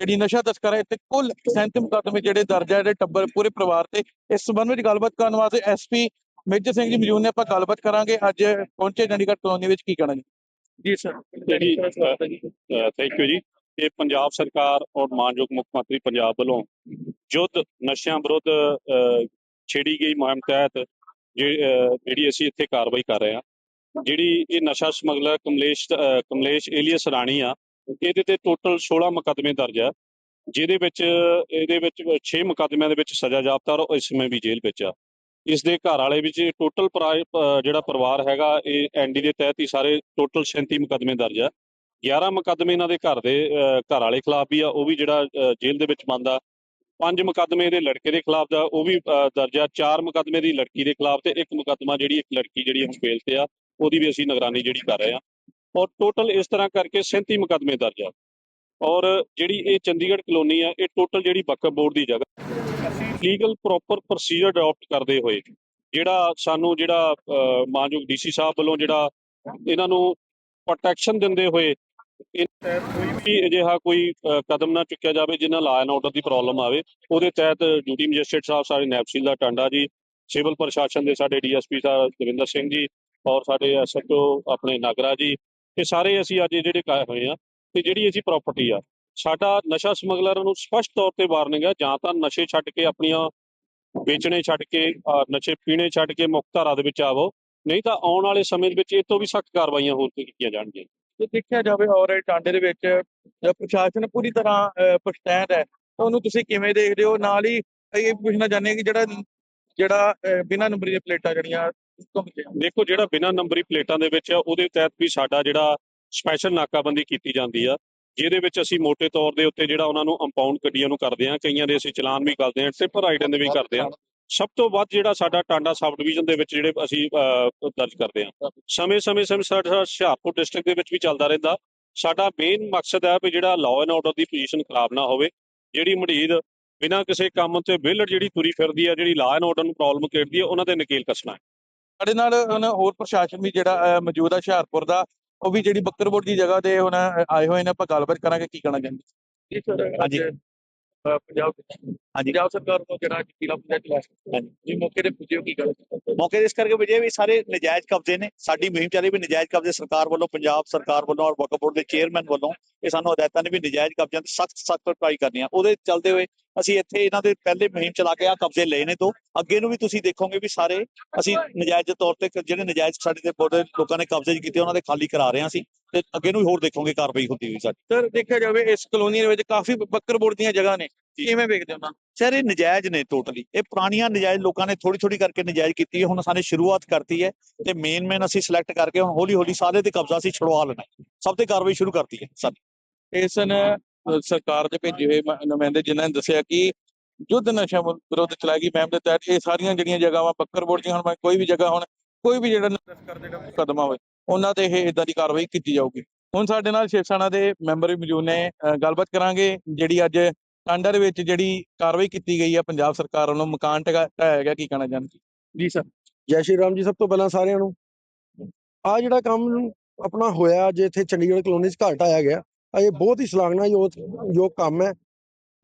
ਜਿਹੜੀ ਨਸ਼ਾ ਤਸਕਰ ਹੈ ਤੇ ਕੁੱਲ 37 ਮੁਕੱਦਮੇ ਜਿਹੜੇ ਦਰਜ ਹੈ, ਜਿਹੜੇ ਟੱਬਰ ਪੂਰੇ ਪਰਿਵਾਰ ਤੇ, ਇਸ ਸੰਬੰਧ ਵਿੱਚ ਗੱਲਬਾਤ ਕਰਨ ਵਾਸਤੇ ਐਸਪੀ ਮੇਜਰ ਸਿੰਘ ਜੀ ਮੌਜੂਦ ਨੇ, ਆਪਾਂ ਗੱਲਬਾਤ ਕਰਾਂਗੇ। ਅੱਜ ਪਹੁੰਚੇ ਚੰਡੀਗੜ੍ਹ ਕਲੋਨੀ ਵਿੱਚ, ਕੀ ਕਹਿਣਾ ਜੀ? ਜੀ ਸਰ, ਜਿਹੜੀ ਥੈਂਕ ਯੂ ਜੀ। ਇਹ ਪੰਜਾਬ ਸਰਕਾਰ ਔਰ ਮਾਨਯੋਗ ਮੁੱਖ ਮੰਤਰੀ ਪੰਜਾਬ ਵੱਲੋਂ ਯੁੱਧ ਨਸ਼ਿਆਂ ਵਿਰੁੱਧ ਛੇੜੀ ਗਈ ਮੁਹਿੰਮ ਤਹਿਤ ਜਿਹੜੀ ਅਸੀਂ ਇੱਥੇ ਕਾਰਵਾਈ ਕਰ ਰਹੇ ਹਾਂ ਜਿਹੜੀ ਇਹ ਨਸ਼ਾ ਸਮਗਲਰ ਕਮਲੇਸ਼ ਕਮਲੇਸ਼ ਏਲੀਅਸ ਰਾਣੀ ਆ ਇਹਦੇ ਤੇ ਟੋਟਲ 16 ਮੁਕੱਦਮੇ ਦਰਜ ਆ ਜਿਹਦੇ ਵਿੱਚ ਇਹਦੇ ਵਿੱਚ 6 ਮੁਕੱਦਮਿਆਂ ਦੇ ਵਿੱਚ ਸਜ਼ਾ ਜਾਪਤਾ ਔਰ ਇਸ ਸਮੇਂ ਵੀ ਜੇਲ੍ਹ ਵਿੱਚ ਆ। ਇਸ ਦੇ ਘਰ ਵਾਲੇ ਵਿੱਚ ਟੋਟਲ ਜਿਹੜਾ ਪਰਿਵਾਰ ਹੈਗਾ ਇਹ ਐਨਡੀ ਦੇ ਤਹਿਤ ਹੀ ਸਾਰੇ ਟੋਟਲ 37 ਮੁਕੱਦਮੇ ਦਰਜ ਆ। 11 ਮੁਕੱਦਮੇ ਇਹਨਾਂ ਦੇ ਘਰ ਦੇ ਅਹ, ਘਰ ਵਾਲੇ ਖਿਲਾਫ ਵੀ ਆ ਉਹ ਵੀ ਜਿਹੜਾ ਜੇਲ੍ਹ ਦੇ ਵਿੱਚ ਬੰਦਾ ਪੰਜ ਮੁਕੱਦਮੇ ਇਹਦੇ ਲੜਕੇ ਦੇ ਖਿਲਾਫ ਦਾ ਉਹ ਵੀ ਦਰਜ ਆ। ਚਾਰ ਮੁਕੱਦਮੇ ਦੀ ਲੜਕੀ ਦੇ ਖਿਲਾਫ ਤੇ ਇੱਕ ਮੁਕੱਦਮਾ ਜਿਹੜੀ ਇੱਕ ਲੜਕੀ ਜਿਹੜੀ ਹੁਣ ਬੇਲ ਤੇ ਆ। ਉਹਦੀ ਵੀ ਅਸੀਂ ਨਿਗਰਾਨੀ ਜਿਹੜੀ ਕਰ ਰਹੇ ਹਾਂ। ਔਰ ਟੋਟਲ ਇਸ ਤਰ੍ਹਾਂ ਕਰਕੇ 37 ਮੁਕੱਦਮੇ ਦਰਜ ਆ। ਔਰ ਜਿਹੜੀ ਇਹ ਚੰਡੀਗੜ੍ਹ ਕਲੋਨੀ ਆ ਇਹ ਟੋਟਲ ਜਿਹੜੀ ਵਕਫ ਬੋਰਡ ਦੀ ਜਗ੍ਹਾ। ਲੀਗਲ ਪ੍ਰੋਪਰ ਪ੍ਰੋਸੀਜਰ ਅਡਾਪਟ ਕਰਦੇ ਹੋਏ ਜਿਹੜਾ ਸਾਨੂੰ ਜਿਹੜਾ ਅਹ, ਮਾਨਯੋਗ ਡੀਸੀ ਸਾਹਿਬ ਵੱਲੋਂ ਜਿਹੜਾ ਇਹਨਾਂ ਨੂੰ ਪ੍ਰੋਟੈਕਸ਼ਨ ਦਿੰਦੇ ਹੋਏ ਇਹ ਕੋਈ ਵੀ ਅਜਿਹਾ ਕੋਈ ਕਦਮ ਨਾ ਚੁੱਕਿਆ ਜਾਵੇ ਜਿਨ੍ਹਾਂ ਲਾ ਐਂਡ ਆਰਡਰ ਦੀ ਪ੍ਰੋਬਲਮ ਆਵੇ ਉਹਦੇ ਤਹਿਤ ਡਿਊਟੀ ਮੈਜਿਸਟਰੇਟ ਸਾਹਿਬ ਸਾਡੇ ਨੈਪਸੀਲ ਦਾ ਟਾਂਡਾ ਜੀ ਸਿਵਲ ਪ੍ਰਸ਼ਾਸਨ ਦੇ ਸਾਡੇ ਡੀਐਸਪੀ ਸਾਹਿਬ ਦਵਿੰਦਰ ਸਿੰਘ ਜੀ ਔਰ ਸਾਡੇ ਐਸਐਚਓ ਆਪਣੇ ਨਾਗਰਾ ਜੀ ਇਹ ਸਾਰੇ ਅਸੀਂ ਅੱਜ ਜਿਹੜੇ ਕਾਇ ਹੋਏ ਆ ਤੇ ਜਿਹੜੀ ਅਸੀਂ ਪ੍ਰਾਪਰਟੀ ਆ ਸਾਡਾ ਨਸ਼ਾ ਸਮਗਲਰਾਂ ਨੂੰ ਸਪਸ਼ਟ ਤੌਰ ਤੇ ਵਾਰਨਿੰਗ ਹੈ ਜਾਂ ਤਾਂ ਨਸ਼ੇ ਛੱਡ ਕੇ ਆਪਣੀਆਂ ਵੇਚਣੇ ਛੱਡ ਕੇ ਨਸ਼ੇ ਪੀਣੇ ਛੱਡ ਕੇ ਮੁਕਤ ਧਾਰਾ ਦੇ ਵਿੱਚ ਆਵੋ ਨਹੀਂ ਤਾਂ ਆਉਣ ਵਾਲੇ ਸਮੇਂ ਦੇ ਵਿੱਚ ਇਹ ਤੋਂ ਵੀ ਸਖਤ ਕਾਰਵਾਈਆਂ ਹੋਰ ਕੀਤੀਆਂ ਜਾਣਗੀਆਂ। ਜੇ ਦੇਖਿਆ ਜਾਵੇ ਔਰ ਟਾਂਡੇ ਦੇ ਵਿੱਚ ਪ੍ਰਸ਼ਾਸਨ ਪੂਰੀ ਤਰ੍ਹਾਂ ਅਹ, ਹੈ ਉਹਨੂੰ ਤੁਸੀਂ ਕਿਵੇਂ ਦੇਖਦੇ ਹੋ? ਨਾਲ ਹੀ ਇਹ ਪੁੱਛਣਾ ਚਾਹੁੰਦੇ ਕਿ ਜਿਹੜਾ ਜਿਹੜਾ ਬਿਨਾਂ ਨੰਬਰੀ ਦੀਆਂ ਪਲੇਟਾਂ ਜਿਹੜੀਆਂ ਦੇਖੋ, ਜਿਹੜਾ ਬਿਨਾਂ ਨੰਬਰੀ ਪਲੇਟਾਂ ਦੇ ਵਿੱਚ ਆ, ਉਹਦੇ ਤਹਿਤ ਵੀ ਸਾਡਾ ਜਿਹੜਾ ਸਪੈਸ਼ਲ ਨਾਕਾਬੰਦੀ ਕੀਤੀ ਜਾਂਦੀ ਆ, ਜਿਹਦੇ ਵਿੱਚ ਅਸੀਂ ਮੋٹے ਤੌਰ ਦੇ ਉੱਤੇ ਜਿਹੜਾ ਉਹਨਾਂ ਨੂੰ ਅੰਪਾਊਂਡ ਗੱਡੀਆਂ ਨੂੰ ਕਰਦੇ ਆ, ਕਈਆਂ ਦੇ ਅਸੀਂ ਚਲਾਨ ਵੀ ਕਰਦੇ ਆ ਟ੍ਰਿਪਰ ਰਾਈਡਨ ਦੇ ਵੀ ਕਰਦੇ ਆ। ਸਭ ਤੋਂ ਵੱਧ ਜਿਹੜਾ ਸਾਡਾ ਟਾਂਡਾ ਸਬ ਡਿਵੀਜ਼ਨ ਦੇ ਵਿੱਚ ਜਿਹੜੇ ਅਸੀਂ ਦਰਜ ਕਰਦੇ ਆ। ਸਮੇਂ ਸਮੇਂ ਸਮੇਂ ਸਾਡਾ ਹੁਸ਼ਿਆਰਪੁਰ ਡਿਸਟ੍ਰਿਕਟ ਦੇ ਵਿੱਚ ਵੀ ਚੱਲਦਾ ਰਹਿੰਦਾ। ਸਾਡਾ ਮੇਨ ਮਕਸਦ ਹੈ ਵੀ ਜਿਹੜਾ ਲਾਅ ਐਂਡ ਆਰਡਰ ਦੀ ਪੋਜੀਸ਼ਨ ਖਰਾਬ ਨਾ ਹੋਵੇ। ਜਿਹੜੀ ਮੜੀਦ ਬਿਨਾਂ ਕਿਸੇ ਕੰਮ ਤੇ ਵਿਹਲੜ ਜਿਹੜੀ ਤੁਰੀ ਫਿਰਦੀ ਆ, ਜਿਹੜੀ ਲਾਅ ਐਂਡ ਆਰਡਰ ਨੂੰ ਪ੍ਰੋਬਲਮ ਕਰਦੀ ਆ, ਉਹਨਾਂ ਦੇ ਨਕੇਲ ਕੱਸਣਾ। ਹੈ। ਸਾਡੇ ਨਾਲ ਹੁਣ ਹੋਰ ਪ੍ਰਸ਼ਾਸਨ ਵੀ ਜਿਹੜਾ ਮੌਜੂਦ ਆ ਹੁਸ਼ਿਆਰਪੁਰ ਦਾ ਉਹ ਵੀ ਜਿਹੜੀ ਬੱਕਰਬੋਰਡ ਦੀ ਜਗ੍ਹਾ ਤੇ ਹੁਣ ਆਏ ਹੋਏ ਨੇ ਆਪਾਂ ਗੱਲਬਾਤ ਕਰਾਂਗੇ ਕੀ ਕਹਿਣਾ ਚਾਹੁੰਦੇ? ਜੀ ਸਰ ਹਾਂਜੀ। ਪੰਜਾਬ ਹਾਂਜੀ। ਪੰਜਾਬ ਸਰਕਾਰ ਤੋਂ ਜਿਹੜਾ ਕਿਲਾ ਪੰਚਾਇਤ ਚਲਾ ਜੀ ਮੌਕੇ ਤੇ ਪੁੱਜਿਓ ਕੀ ਗੱਲ ਮੌਕੇ ਤੇ ਇਸ ਕਰਕੇ ਵਜੇ ਵੀ ਸਾਰੇ ਨਜਾਇਜ਼ ਕਬਜ਼ੇ ਨੇ। ਸਾਡੀ ਮੁਹਿੰਮ ਚੱਲੀ ਵੀ ਨਜਾਇਜ਼ ਕਬਜ਼ੇ ਸਰਕਾਰ ਵੱਲੋਂ ਪੰਜਾਬ ਸਰਕਾਰ ਵੱਲੋਂ ਔਰ ਵਕਫ ਬੋਰਡ ਦੇ ਚੇਅਰਮੈਨ ਵੱਲੋਂ ਇਹ ਸਾਨੂੰ ਹਦਾਇਤਾਂ ਨੇ ਵੀ ਨਜਾਇਜ਼ ਕਬਜ਼ਿਆਂ ਤੇ ਸਖਤ ਸਖਤ ਕਾਰਵਾਈ ਕਰਨੀ ਆ। ਉਹਦੇ ਚੱਲਦੇ ਹੋਏ ਅਸੀਂ ਇੱਥੇ ਇਹਨਾਂ ਦੇ ਪਹਿਲੇ ਮੁਹਿੰਮ ਚਲਾ ਕੇ ਆ ਕਬਜ਼ੇ ਲਏ ਨੇ ਤੋਂ ਅੱਗੇ ਨੂੰ ਵੀ ਤੁਸੀਂ ਦੇਖੋਗੇ ਵੀ ਸਾਰੇ ਅਸੀਂ ਨਜਾਇਜ਼ ਤੌਰ ਤੇ ਜਿਹੜੇ ਨਜਾਇਜ਼ ਸਾਡੇ ਤੇ ਬੋਰਡ ਲੋਕਾਂ ਨੇ ਕਬਜ਼ੇ ਕੀਤੇ ਉਹਨਾਂ ਦੇ ਖਾਲੀ ਕਰਾ ਰਹੇ ਹਾਂ ਅਸੀਂ। ਤੇ ਅੱਗੇ ਨੂੰ ਵੀ ਹੋਰ ਦੇਖੋਗੇ ਕਾਰਵਾਈ ਹੁੰਦੀ ਹੋਈ ਸਾਡੀ। ਸਰ ਦੇਖਿਆ ਜਾਵੇ ਇਸ ਕਲੋਨੀ ਦੇ ਵਿੱਚ ਕਾਫੀ ਬੱਕਰਬੋਰਡ ਦੀਆਂ ਜਗ੍ਹਾ ਨੇ। ਕਿਵੇਂ ਵੇਖਦੇ ਹੋ ਨਾ? ਸਰ ਇਹ ਨਜਾਇਜ਼ ਨੇ ਟੋਟਲੀ ਇਹ ਪੁਰਾਣੀਆਂ ਨਜਾਇਜ਼ ਲੋਕਾਂ ਨੇ ਥੋੜੀ ਥੋੜੀ ਕਰਕੇ ਨਜਾਇਜ਼ ਕੀਤੀ ਹੈ। ਹੁਣ ਸਾਨੇ ਸ਼ੁਰੂਆਤ ਕਰਤੀ ਹੈ ਤੇ ਮੇਨ ਮੇਨ ਅਸੀਂ ਸਿਲੈਕਟ ਕਰਕੇ ਹੁਣ ਹੌਲੀ ਹੌਲੀ ਸਾਰੇ ਤੇ ਕਬਜ਼ਾ ਅਸੀਂ ਛੁਡਵਾ ਲੈਣਾ। ਸਭ ਤੇ ਕਾਰਵਾਈ ਸ਼ੁਰੂ ਕਰਤੀ ਹੈ ਸਾਡੀ। ਇਸ ਨੇ ਅਹ, ਸਰਕਾਰ ਦੇ ਭੇਜੇ ਹੋਏ ਨੁਮਾਇੰਦੇ ਜਿਨ੍ਹਾਂ ਨੇ ਦੱਸਿਆ ਕਿ ਯੁੱਧ ਨਸ਼ਾ ਵਿਰੁੱਧ ਚਲਾਈ ਗਈ ਮੁਹਿੰਮ ਦੇ ਤਹਿਤ ਇਹ ਸਾਰੀਆਂ ਜਿਹੜੀਆਂ ਜਗ੍ਹਾਵਾਂ ਬੱਕਰਬੋਰਡ ਦੀਆਂ ਹੁਣ ਕੋਈ ਵੀ ਜਗ੍ਹਾ ਹੁਣ ਕੋਈ ਵੀ ਜਿਹੜਾ ਤਸਕਰ ਜਿਹੜਾ ਮੁਕੱਦਮਾ ਹੋਵੇ ਉਹਨਾਂ ਤੇ ਇਹ ਇਦਾਂ ਦੀ ਕਾਰਵਾਈ ਕੀਤੀ ਜਾਊਗੀ। ਹੁਣ ਸਾਡੇ ਨਾਲ ਸ਼ਿਵ ਸੈਨਾ ਦੇ ਮੈਂਬਰ ਵੀ ਮੌਜੂਦ ਨੇ ਅਹ, ਗੱਲਬਾਤ ਕਰਾਂਗੇ ਜਿਹੜੀ ਅੱਜ ਟਾਂਡਾ ਦੇ ਵਿੱਚ ਜਿਹੜੀ ਕਾਰਵਾਈ ਕੀਤੀ ਗਈ ਹੈ ਪੰਜਾਬ ਸਰਕਾਰ ਵੱਲੋਂ ਮਕਾਨ ਢਾਇਆ ਗਿਆ ਕੀ ਕਹਿਣਾ ਚਾਹੁੰਦੇ ਜੀ ਸਰ। ਜੈ ਸ਼੍ਰੀ ਰਾਮ ਜੀ ਸਭ ਤੋਂ ਪਹਿਲਾਂ ਸਾਰਿਆਂ ਨੂੰ ਆ ਜਿਹੜਾ ਕੰਮ ਆਪਣਾ ਹੋਇਆ ਜੇ ਇੱਥੇ ਚੰਡੀਗੜ੍ਹ ਕਲੋਨੀ 'ਚ ਘਰ ਢਾਇਆ ਗਿਆ ਇਹ ਬਹੁਤ ਹੀ ਸ਼ਲਾਘਨਾਯੋਗ, ਯੋਗ ਕੰਮ ਹੈ।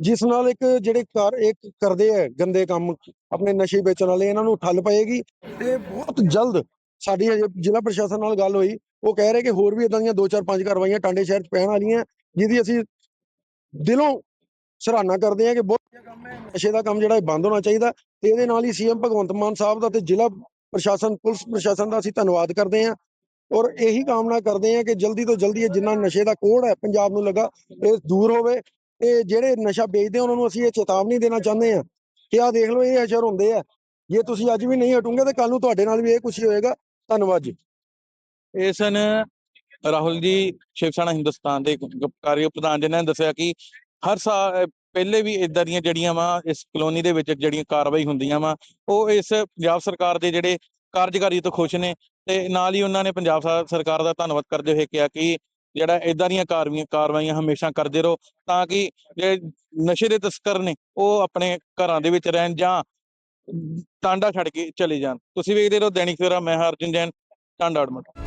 ਜਿਸ ਨਾਲ ਇੱਕ ਜਿਹੜੇ ਕਰ ਇੱਕ ਕਰਦੇ ਹੈ ਗੰਦੇ ਕੰਮ, ਆਪਣੇ ਨਸ਼ੇ ਵੇਚਣ ਵਾਲੇ, ਇਹਨਾਂ ਨੂੰ ਠੱਲ ਪਏਗੀ। ਤੇ ਬਹੁਤ ਜਲਦ ਸਾਡੀ ਜ਼ਿਲ੍ਹਾ ਪ੍ਰਸ਼ਾਸਨ ਨਾਲ ਗੱਲ ਹੋਈ। ਉਹ ਕਹਿ ਰਹੇ ਕਿ ਹੋਰ ਵੀ ਇਦਾਂ ਦੀਆਂ ਦੋ ਚਾਰ ਪੰਜ ਕਾਰਵਾਈਆਂ ਟਾਂਡੇ ਸ਼ਹਿਰ 'ਚ ਪੈਣ ਵਾਲੀਆਂ, ਜਿਹਦੀ ਅਸੀਂ ਦਿਲੋਂ ਸਰਾਹਨਾ ਕਰਦੇ ਹਾਂ ਕਿ ਬਹੁਤ ਕੰਮ ਹੈ। ਨਸ਼ੇ ਦਾ ਕੰਮ ਜਿਹੜਾ ਇਹ ਬੰਦ ਹੋਣਾ ਚਾਹੀਦਾ ਤੇ ਇਹਦੇ ਨਾਲ ਹੀ ਸੀਐਮ ਭਗਵੰਤ ਮਾਨ ਸਾਹਿਬ ਦਾ ਤੇ ਜ਼ਿਲ੍ਹਾ ਪ੍ਰਸ਼ਾਸਨ, ਪੁਲਿਸ ਪ੍ਰਸ਼ਾਸਨ ਦਾ ਅਸੀਂ ਧੰਨਵਾਦ ਕਰਦੇ ਹਾਂ। ਔਰ ਇਹੀ ਕਾਮਨਾ ਕਰਦੇ ਆ ਕਿ ਜਲਦੀ ਤੋਂ ਜਲਦੀ ਇਹ ਜਿੰਨਾ ਨਸ਼ੇ ਦਾ ਕੋੜ ਹੈ ਪੰਜਾਬ ਨੂੰ ਲੱਗਾ ਇਹ ਦੂਰ ਹੋਵੇ। ਤੇ ਜਿਹੜੇ ਨਸ਼ਾ ਵੇਚਦੇ ਆ, ਉਹਨਾਂ ਨੂੰ ਅਸੀਂ ਇਹ ਚੇਤਾਵਨੀ ਦੇਣਾ ਚਾਹੁੰਦੇ ਹਾਂ ਕਿ ਆਹ ਦੇਖ ਲਓ ਇਹ ਅਸ਼ਰ ਹੁੰਦੇ ਆ। ਜੇ ਤੁਸੀਂ ਅੱਜ ਵੀ ਨਹੀਂ ਹਟੋਗੇ ਤੇ ਕੱਲ ਨੂੰ ਤੁਹਾਡੇ ਨਾਲ ਵੀ ਇਹ ਕੁਛ ਹੋਏਗਾ। ਧੰਨਵਾਦ ਜੀ। ਇਹ ਸਨ ਰਾਹੁਲ ਜੀ ਸ਼ਿਵ ਸੈਨਾ ਹਿੰਦੁਸਤਾਨ ਦੇ ਗ- ਕਾਰਜ ਪ੍ਰਧਾਨ ਜਿਨ੍ਹਾਂ ਨੇ ਦੱਸਿਆ ਕਿ ਹਰ ਸਾਲ ਪਹਿਲੇ ਵੀ ਇਦਾਂ ਦੀਆਂ ਜਿਹੜੀਆਂ ਵਾ ਇਸ ਕਲੋਨੀ ਦੇ ਵਿੱਚ ਜਿਹੜੀਆਂ ਕਾਰਵਾਈ ਹੁੰਦੀਆਂ ਵਾ ਉਹ ਇਸ ਪੰਜਾਬ ਸਰਕਾਰ ਦੇ ਜਿਹੜੇ ਕਾਰਜਕਾਰੀ ਤੋਂ ਖੁਸ਼ ਨੇ। ਤੇ ਨਾਲ ਹੀ ਉਹਨਾਂ ਨੇ ਪੰਜਾਬ ਸਰਕਾਰ ਦਾ ਧੰਨਵਾਦ ਕਰਦੇ ਹੋਏ ਕਿਹਾ ਕਿ ਜਿਹੜਾ ਇਦਾਂ ਦੀਆਂ ਕਾਰਵਾਈਆਂ ਕਾਰਵਾਈਆਂ ਹਮੇਸ਼ਾ ਕਰਦੇ ਰਹੋ ਤਾਂ ਕਿ ਜਿਹੜੇ ਨਸ਼ੇ ਦੇ ਤਸਕਰ ਨੇ ਉਹ ਆਪਣੇ ਘਰਾਂ ਦੇ ਵਿੱਚ ਰਹਿਣ ਜਾਂ ਟਾਂਡਾ ਛੱਡ ਕੇ ਚਲੇ ਜਾਣ। ਤੁਸੀਂ ਵੇਖਦੇ ਰਹੋ ਦੈਨਿਕ ਸਵੇਰਾ, ਮੈਂ ਹਾਂ ਜੈਨ, ਟਾਂਡਾ ਅਡਮਟ